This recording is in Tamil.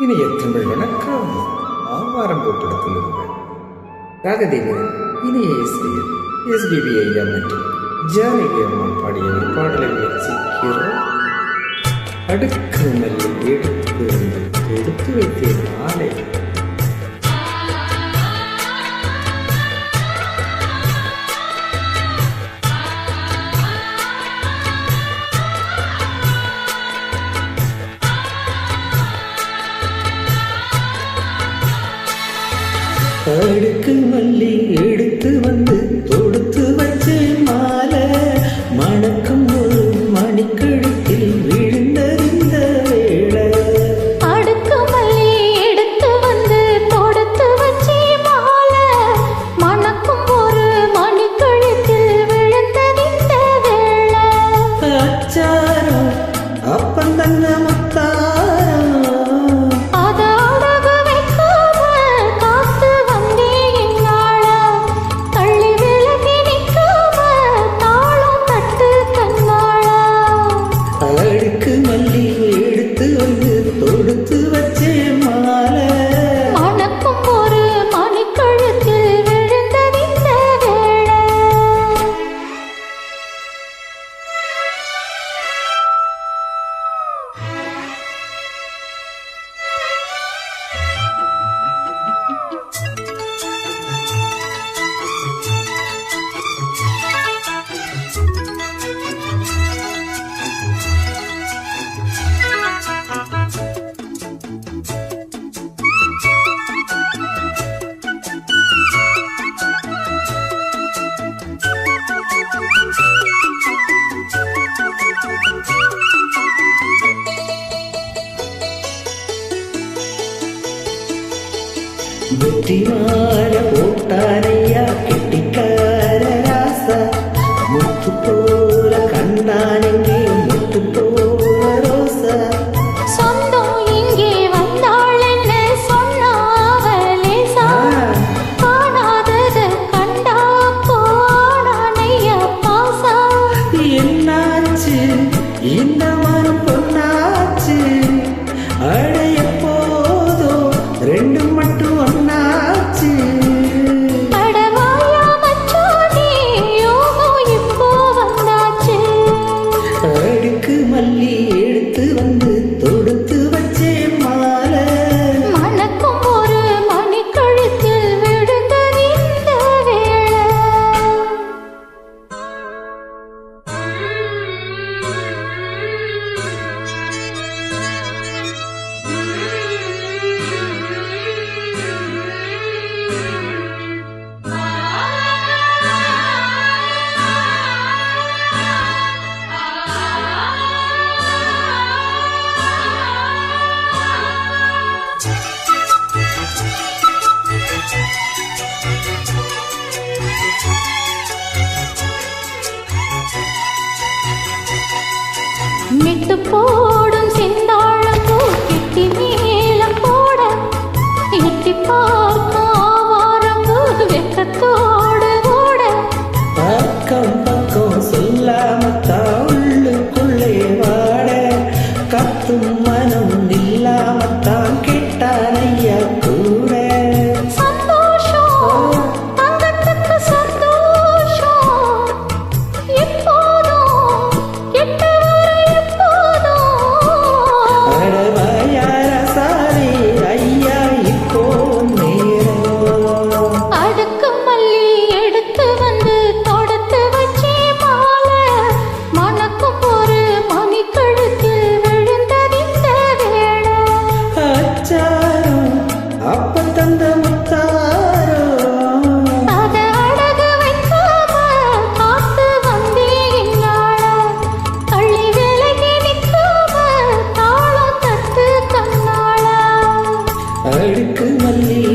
இனிய தமிழ் வணக்கம். ஆவாரம் போட்டிடத்திலிருந்து ராகதேவரன் இனிய இசையில் எஸ்பிபி ஐயா மற்றும் ஜானகி அம்மன் பாடிய ஒரு பாடலை முயற்சிக்கிறோம் அடுக்கு நல்ல எடுத்து எடுத்து வைத்தேன் ஆலை அடுக்கு மல்லி வெற்றி போட்டாரையா கெட்டிக்கார ராசா முத்து போல கண்டானெங்கே மெட்டு போடும் செந்தாழம் பூ கெட்டி மேலம் போட எட்டி பார்க்க ஆவாரம் பூ வெக்கத்தோடு ஓட. பக்கம் மனம் இல்லாமத்தான் பட்டாலையா அழுக்கு மல்லி